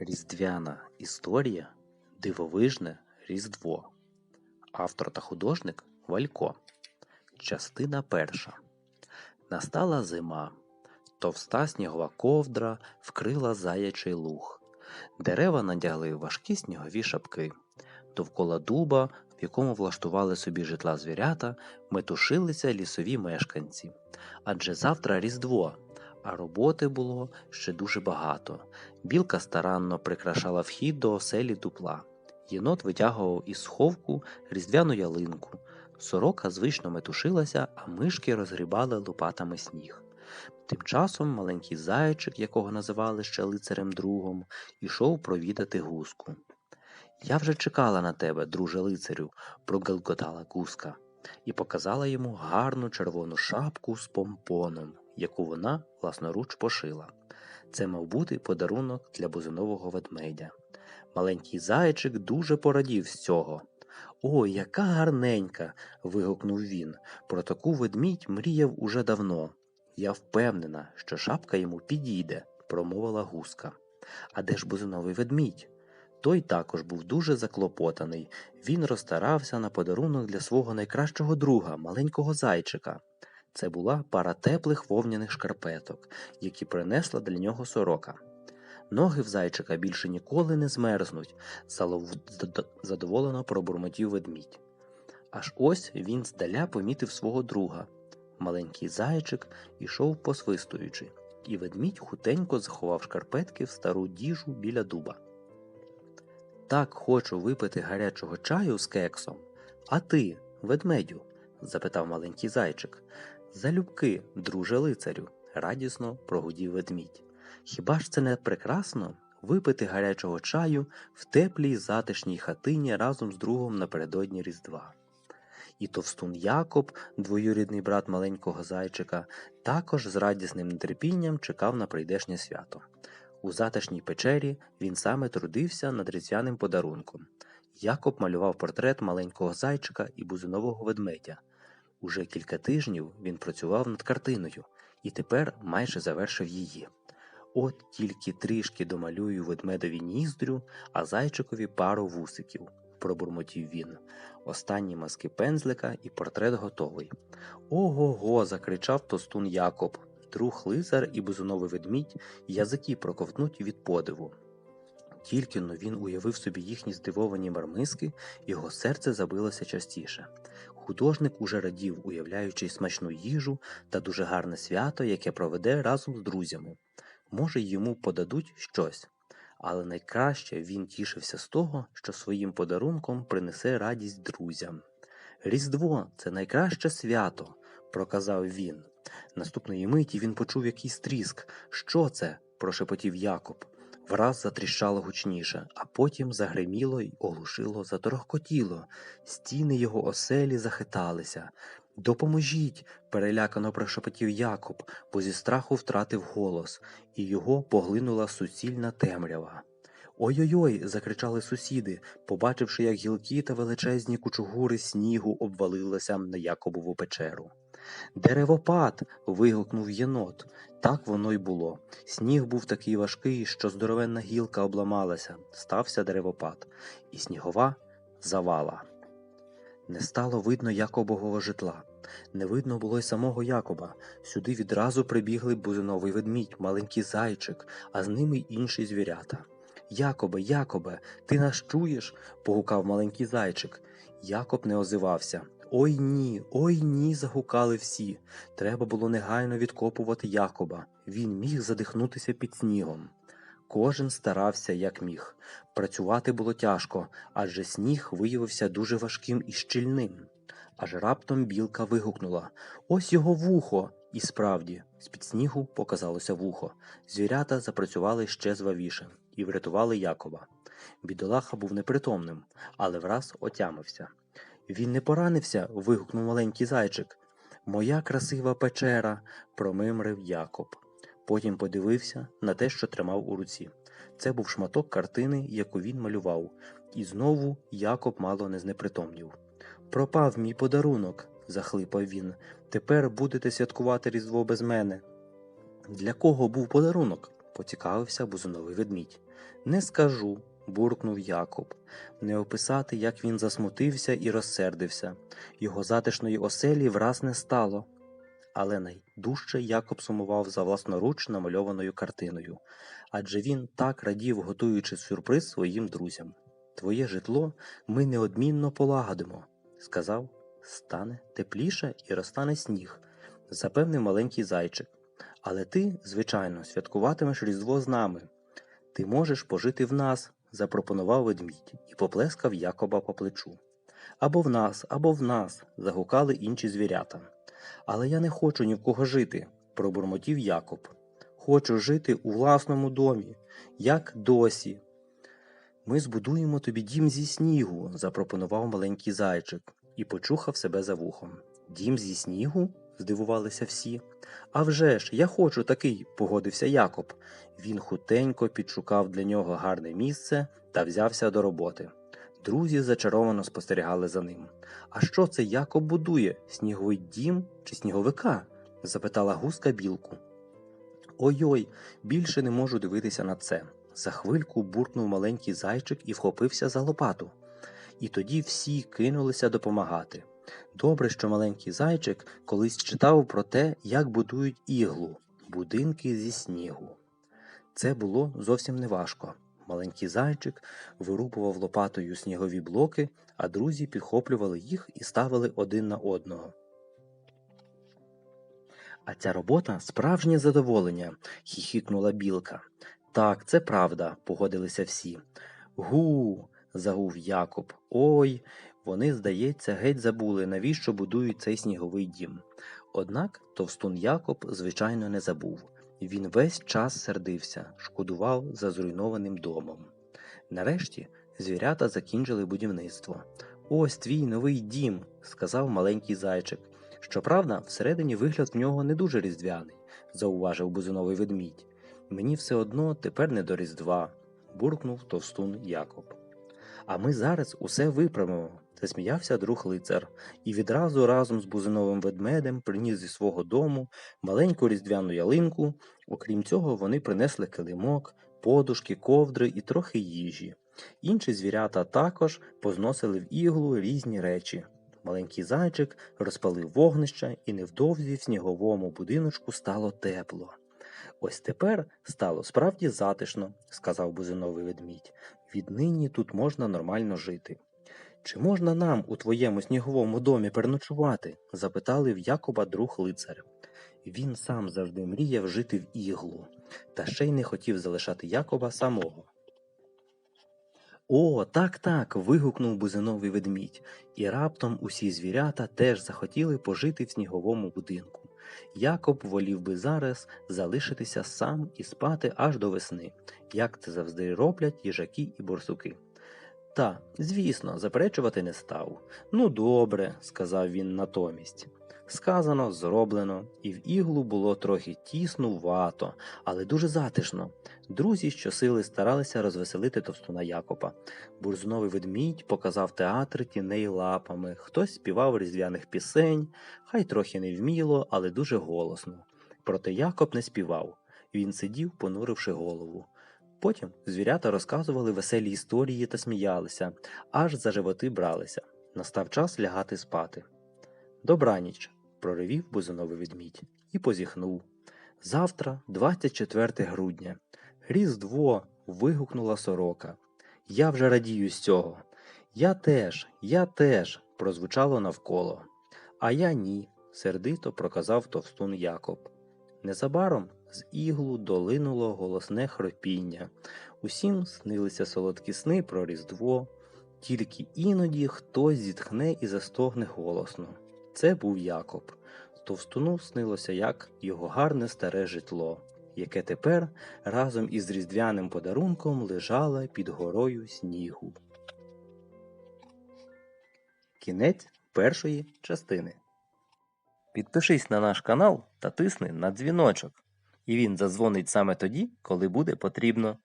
Різдвяна історія Дивовижне Різдво. Автор та художник Валько. Частина перша. Настала зима. Товста снігова ковдра вкрила заячий луг. Дерева надягли важкі снігові шапки. Довкола дуба, в якому влаштували собі житла звірята, метушилися лісові мешканці. Адже завтра Різдво, а роботи було ще дуже багато. Білка старанно прикрашала вхід до оселі дупла. Єнот витягував із сховку різдвяну ялинку. Сорока звично метушилася, а мишки розгрібали лопатами сніг. Тим часом маленький зайчик, якого називали ще лицарем другом, ішов провідати гуску. Я вже чекала на тебе, друже лицарю, прогелготала гуска, і показала йому гарну червону шапку з помпоном, яку вона власноруч пошила. Це мав бути подарунок для бузинового ведмедя. Маленький зайчик дуже порадів з цього. Ой, яка гарненька. вигукнув він. Про таку ведмідь мріяв уже давно. Я впевнена, що шапка йому підійде, промовила гуска. А де ж бузиновий ведмідь? Той також був дуже заклопотаний. Він розстарався на подарунок для свого найкращого друга, маленького зайчика. Це була пара теплих вовняних шкарпеток, які принесла для нього сорока. Ноги в зайчика більше ніколи не змерзнуть, задоволено пробурмотів ведмідь. Аж ось він здаля помітив свого друга. Маленький зайчик ішов посвистуючи, і ведмідь хутенько заховав шкарпетки в стару діжу біля дуба. Так хочу випити гарячого чаю з кексом. А ти, ведмедю? запитав маленький зайчик. Залюбки, друже лицарю, радісно прогудів ведмідь. Хіба ж це не прекрасно випити гарячого чаю в теплій затишній хатині разом з другом напередодні Різдва? І товстун Якоб, двоюрідний брат маленького зайчика, також з радісним нетерпінням чекав на прийдешнє свято. У затишній печері він саме трудився над різдвяним подарунком. Якоб малював портрет маленького зайчика і бузинового ведмедя. Уже кілька тижнів він працював над картиною і тепер майже завершив її. От тільки трішки домалюю ведмедові ніздрю, а зайчикові пару вусиків, пробурмотів він. Останні маски пензлика і портрет готовий. Ого го. закричав тостун Якоб. Друг лицар і бузуновий ведмідь язики проковтнуть від подиву. Тільки но він уявив собі їхні здивовані мармиски, його серце забилося частіше. Художник уже радів, уявляючи смачну їжу та дуже гарне свято, яке проведе разом з друзями. Може, йому подадуть щось, але найкраще він тішився з того, що своїм подарунком принесе радість друзям. Різдво це найкраще свято, проказав він. Наступної миті він почув якийсь тріск. Що це? прошепотів Якоб. Враз затріщало гучніше, а потім загриміло й оглушило, заторохкотіло. Стіни його оселі захиталися. Допоможіть, перелякано прошепотів Якоб, бо зі страху втратив голос, і його поглинула суцільна темрява. Ой-ой-ой. закричали сусіди, побачивши, як гілки та величезні кучугури снігу обвалилися на Якобову печеру. Деревопад. вигукнув єнот. Так воно й було. Сніг був такий важкий, що здоровенна гілка обламалася, стався деревопад, і снігова завала. Не стало видно Якобового житла. Не видно було й самого Якоба. Сюди відразу прибігли бузиновий ведмідь, маленький зайчик, а з ними й інші звірята. Якобе, Якобе, ти нас чуєш? погукав маленький зайчик. Якоб не озивався. Ой ні, ой ні. загукали всі. Треба було негайно відкопувати Якоба. Він міг задихнутися під снігом. Кожен старався як міг. Працювати було тяжко, адже сніг виявився дуже важким і щільним. Аж раптом білка вигукнула Ось його вухо. І справді, з-під снігу показалося вухо. Звірята запрацювали ще звавіше і врятували Якоба. Бідолаха був непритомним, але враз отямився. Він не поранився. вигукнув маленький зайчик. Моя красива печера, промимрив Якоб. Потім подивився на те, що тримав у руці. Це був шматок картини, яку він малював, і знову Якоб мало не знепритомнів. Пропав мій подарунок, захлипав він. Тепер будете святкувати Різдво без мене. Для кого був подарунок? поцікавився бузиновий ведмідь. Не скажу, буркнув Якоб. Не описати, як він засмутився і розсердився. Його затишної оселі враз не стало. Але найдужче Якоб сумував за власноруч намальованою картиною, адже він так радів, готуючи сюрприз своїм друзям. Твоє житло ми неодмінно полагодимо, сказав, стане тепліше і розтане сніг, запевнив маленький зайчик. Але ти, звичайно, святкуватимеш Різдво з нами. Ти можеш пожити в нас, запропонував ведмідь і поплескав Якоба по плечу. Або в нас, або в нас, загукали інші звірята. Але я не хочу ні в кого жити, пробурмотів Якоб. Хочу жити у власному домі, як досі. Ми збудуємо тобі дім зі снігу, запропонував маленький зайчик і почухав себе за вухом. Дім зі снігу? Здивувалися всі. «А вже ж, я хочу такий, погодився Якоб. Він хутенько підшукав для нього гарне місце та взявся до роботи. Друзі зачаровано спостерігали за ним. А що це Якоб будує? Сніговий дім чи сніговика? запитала гуска білку. Ой-ой, більше не можу дивитися на це. За хвильку буркнув маленький зайчик і вхопився за лопату. І тоді всі кинулися допомагати. Добре, що маленький зайчик колись читав про те, як будують іглу будинки зі снігу. Це було зовсім неважко. Маленький зайчик вирубував лопатою снігові блоки, а друзі підхоплювали їх і ставили один на одного. А ця робота справжнє задоволення, хіхікнула білка. Так, це правда, погодилися всі. Гу. загув Якоб. Ой, вони, здається, геть забули, навіщо будують цей сніговий дім. Однак товстун Якоб, звичайно, не забув. Він весь час сердився, шкодував за зруйнованим домом. Нарешті звірята закінчили будівництво. Ось твій новий дім, сказав маленький зайчик. Щоправда, всередині вигляд в нього не дуже різдвяний, зауважив бузиновий ведмідь. Мені все одно тепер не до Різдва, буркнув товстун Якоб. А ми зараз усе виправимо, засміявся друг лицар, і відразу разом з бузиновим ведмедем приніс зі свого дому маленьку різдвяну ялинку. Окрім цього, вони принесли килимок, подушки, ковдри і трохи їжі. Інші звірята також позносили в іглу різні речі. Маленький зайчик розпалив вогнище, і невдовзі в сніговому будиночку стало тепло. Ось тепер стало справді затишно, сказав бузиновий ведмідь. Віднині тут можна нормально жити. Чи можна нам у твоєму сніговому домі переночувати? запитали в Якоба друг лицар. Він сам завжди мріяв жити в іглу, та ще й не хотів залишати Якоба самого. О, так, так. вигукнув бузиновий ведмідь, і раптом усі звірята теж захотіли пожити в сніговому будинку. Якоб волів би зараз залишитися сам і спати аж до весни, як це завжди роблять їжаки і борсуки. Та, звісно, заперечувати не став. Ну, добре, сказав він натомість. Сказано, зроблено, і в іглу було трохи тіснувато, але дуже затишно. Друзі щосили старалися розвеселити товстуна Якоба. Бурзуновий ведмідь показав театр тіней лапами, хтось співав різдвяних пісень, хай трохи не вміло, але дуже голосно. Проте Якоб не співав. Він сидів, понуривши голову. Потім звірята розказували веселі історії та сміялися, аж за животи бралися. Настав час лягати спати. Добраніч, проривів бузиновий ведмідь і позіхнув. Завтра, 24 грудня. Різдво. вигукнула сорока. Я вже радію з цього. Я теж, я теж, прозвучало навколо. А я ні, сердито проказав товстун Якоб. Незабаром з іглу долинуло голосне хропіння. Усім снилися солодкі сни про Різдво, тільки іноді хтось зітхне і застогне голосно. Це був Якоб. Товстуну снилося як його гарне старе житло, яке тепер разом із різдвяним подарунком лежало під горою снігу. Кінець першої частини. Підпишись на наш канал та тисни на дзвіночок, і він задзвонить саме тоді, коли буде потрібно.